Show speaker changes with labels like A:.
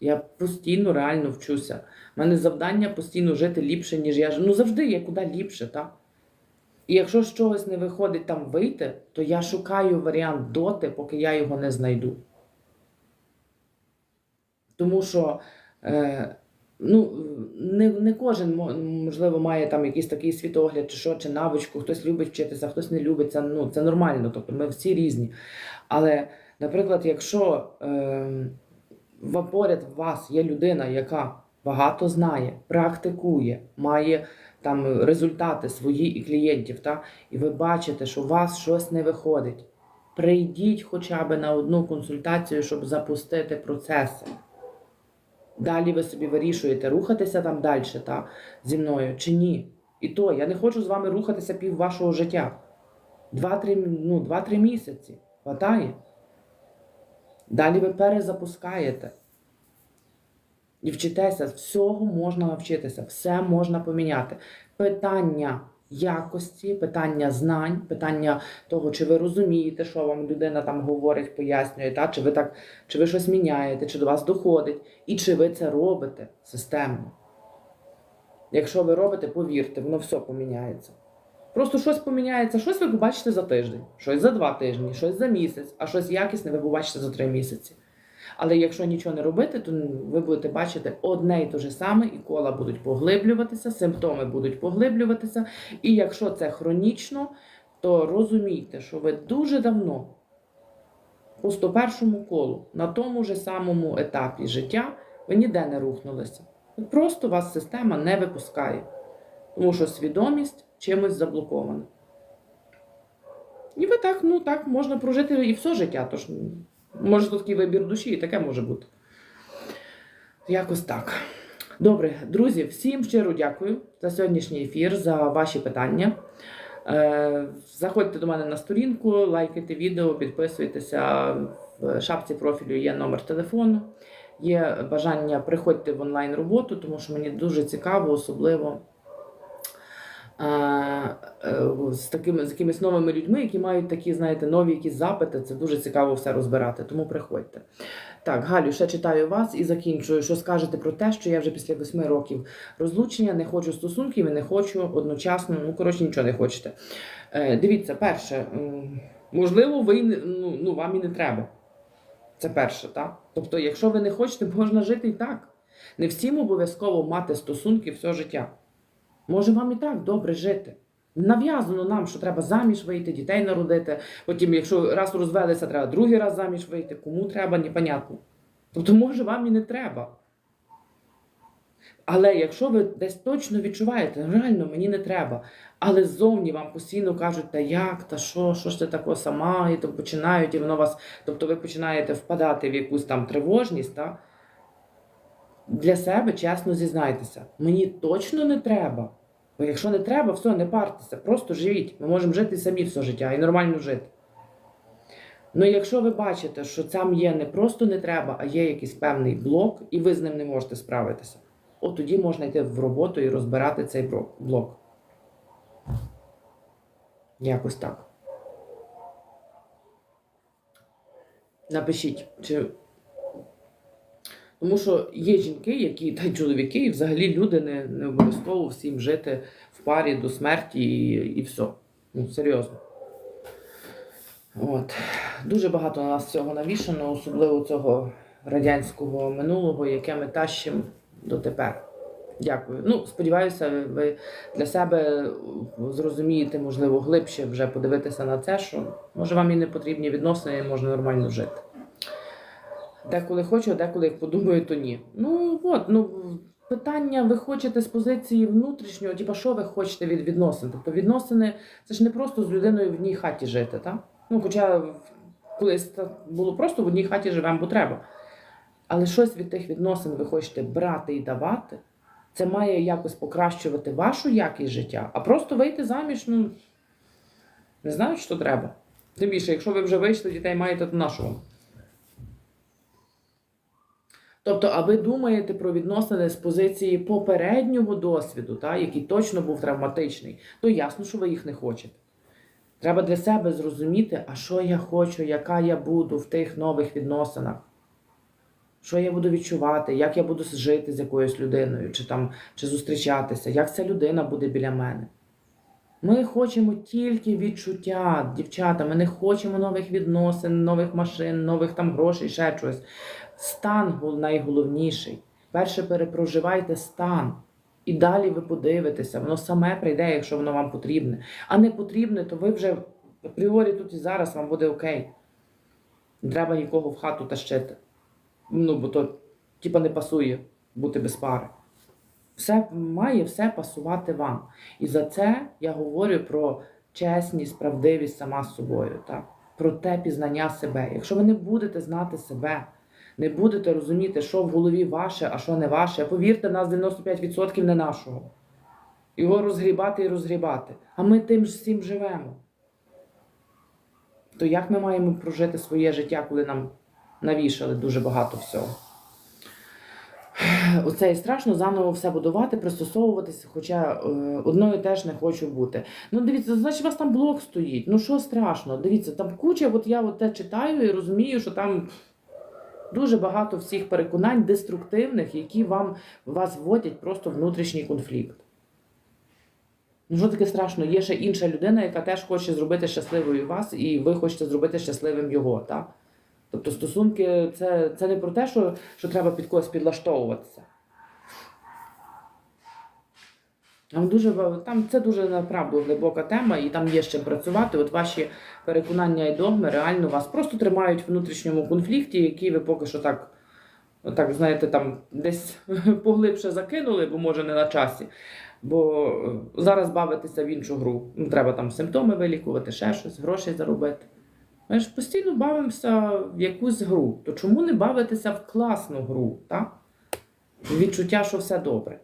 A: Я постійно реально вчуся. У мене завдання постійно жити ліпше, ніж я. Ну завжди є куди ліпше, так? І якщо з чогось не виходить там вийти, то я шукаю варіант доти, поки я його не знайду. Тому що е, ну, не, не кожен можливо має там якийсь такий світогляд, чи що, чи навичку, хтось любить вчитися, хтось не любить. Це, ну, це нормально, тобто ми всі різні. Але, наприклад, якщо е, поряд вас є людина, яка багато знає, практикує, має там результати свої і клієнтів, та, і ви бачите, що у вас щось не виходить. Прийдіть хоча б на одну консультацію, щоб запустити процеси. Далі ви собі вирішуєте, рухатися там далі та, зі мною чи ні. І то я не хочу з вами рухатися пів вашого життя. Два-три ну, місяці. Хватає. Далі ви перезапускаєте. І вчитеся, всього можна навчитися, все можна поміняти. Питання якості, питання знань, питання того, чи ви розумієте, що вам людина там говорить, пояснює, та? чи ви так, чи ви щось міняєте, чи до вас доходить, і чи ви це робите системно. Якщо ви робите, повірте, воно все поміняється. Просто щось поміняється, щось ви побачите за тиждень, щось за два тижні, щось за місяць, а щось якісне ви побачите за три місяці. Але якщо нічого не робити, то ви будете бачити одне і те ж саме, і кола будуть поглиблюватися, симптоми будуть поглиблюватися. І якщо це хронічно, то розумійте, що ви дуже давно, по 101 колу, на тому ж самому етапі життя, ви ніде не рухнулися. Просто вас система не випускає, тому що свідомість чимось заблокована. І ви так, ну так можна прожити і все життя. Тож Може, тут такий вибір душі, і таке може бути. Якось так. Добре, друзі, всім щиро дякую за сьогоднішній ефір, за ваші питання. Е, Заходьте до мене на сторінку, лайкайте відео, підписуйтеся. В шапці профілю є номер телефону. Є бажання приходьте в онлайн роботу, тому що мені дуже цікаво, особливо з такими з якимись новими людьми, які мають такі, знаєте, нові якісь запити. Це дуже цікаво все розбирати. Тому приходьте. Так, Галю, ще читаю вас і закінчую. Що скажете про те, що я вже після восьми років розлучення не хочу стосунків і не хочу одночасно, ну коротше, нічого не хочете. Е, дивіться, перше, можливо, ви ну, ну, вам і не треба. Це перше, так? Тобто, якщо ви не хочете, можна жити і так. Не всім обов'язково мати стосунки все життя. Може вам і так добре жити. Нав'язано нам, що треба заміж вийти, дітей народити. Потім, якщо раз розвелися, треба другий раз заміж вийти. Кому треба, непонятно. Тобто, може, вам і не треба. Але якщо ви десь точно відчуваєте, реально мені не треба. Але ззовні вам постійно кажуть, та як, та що, що ж ти тако сама, і то починають, і воно вас. Тобто ви починаєте впадати в якусь там тривожність, та? Для себе чесно зізнайтеся, мені точно не треба. Бо якщо не треба, все, не партеся, просто живіть. Ми можемо жити самі все життя і нормально жити. Ну, якщо ви бачите, що там є не просто не треба, а є якийсь певний блок, і ви з ним не можете справитися, от тоді можна йти в роботу і розбирати цей блок. Якось так. Напишіть, чи. Тому що є жінки, які та й чоловіки, і взагалі люди не, не обов'язково всім жити в парі до смерті і, і все. Ну, серйозно. От. Дуже багато на нас цього навішано, особливо цього радянського минулого, яке ми тащимо дотепер. Дякую. Ну, сподіваюся, ви для себе зрозумієте, можливо, глибше вже подивитися на це, що може вам і не потрібні відносини, і можна нормально жити. Деколи хочу, а деколи як подумаю, то ні. Ну от, ну питання, ви хочете з позиції внутрішнього, типа, що ви хочете від відносин? Тобто відносини це ж не просто з людиною в одній хаті жити, так? Ну, хоча колись було просто в одній хаті живемо, бо треба. Але щось від тих відносин ви хочете брати і давати, це має якось покращувати вашу якість життя, а просто вийти заміж, ну не знаю, що треба. Тим більше, якщо ви вже вийшли, дітей маєте, то на що вам? Тобто, а ви думаєте про відносини з позиції попереднього досвіду, та, який точно був травматичний, то ясно, що ви їх не хочете. Треба для себе зрозуміти, а що я хочу, яка я буду в тих нових відносинах. Що я буду відчувати, як я буду жити з якоюсь людиною, чи там чи зустрічатися, як ця людина буде біля мене. Ми хочемо тільки відчуття, дівчата. Ми не хочемо нових відносин, нових машин, нових там грошей, ще чогось. Стан найголовніший. Перше перепроживайте стан. І далі ви подивитеся, воно саме прийде, якщо воно вам потрібне. А не потрібне, то ви вже апріорі тут і зараз вам буде окей. Не треба нікого в хату тащити. Ну, бо то, типа, не пасує бути без пари. Все має все пасувати вам. І за це я говорю про чесність, правдивість сама з собою, так? про те пізнання себе. Якщо ви не будете знати себе, не будете розуміти, що в голові ваше, а що не ваше, повірте, нас 95% не нашого. Його розгрібати і розгрібати. А ми тим ж всім живемо. То як ми маємо прожити своє життя, коли нам навішали дуже багато всього? Оце і страшно заново все будувати, пристосовуватися, хоча е, одною теж не хочу бути. Ну, дивіться, значить, у вас там блок стоїть. Ну що страшно? Дивіться, там куча, от я от те читаю і розумію, що там дуже багато всіх переконань деструктивних, які вам вас вводять просто в внутрішній конфлікт. Ну, що таке страшно? Є ще інша людина, яка теж хоче зробити щасливою вас, і ви хочете зробити щасливим його. Так? Тобто стосунки це, це не про те, що, що треба під когось підлаштовуватися. Дуже там це дуже направду глибока тема, і там є чим працювати. От ваші переконання і догми реально вас просто тримають в внутрішньому конфлікті, який ви поки що так, так знаєте, там десь поглибше закинули, бо може не на часі. Бо е, зараз бавитися в іншу гру. Ну, треба там симптоми вилікувати, ще щось, грошей заробити. Ми ж постійно бавимося в якусь гру. То чому не бавитися в класну гру? Так? Відчуття, що все добре.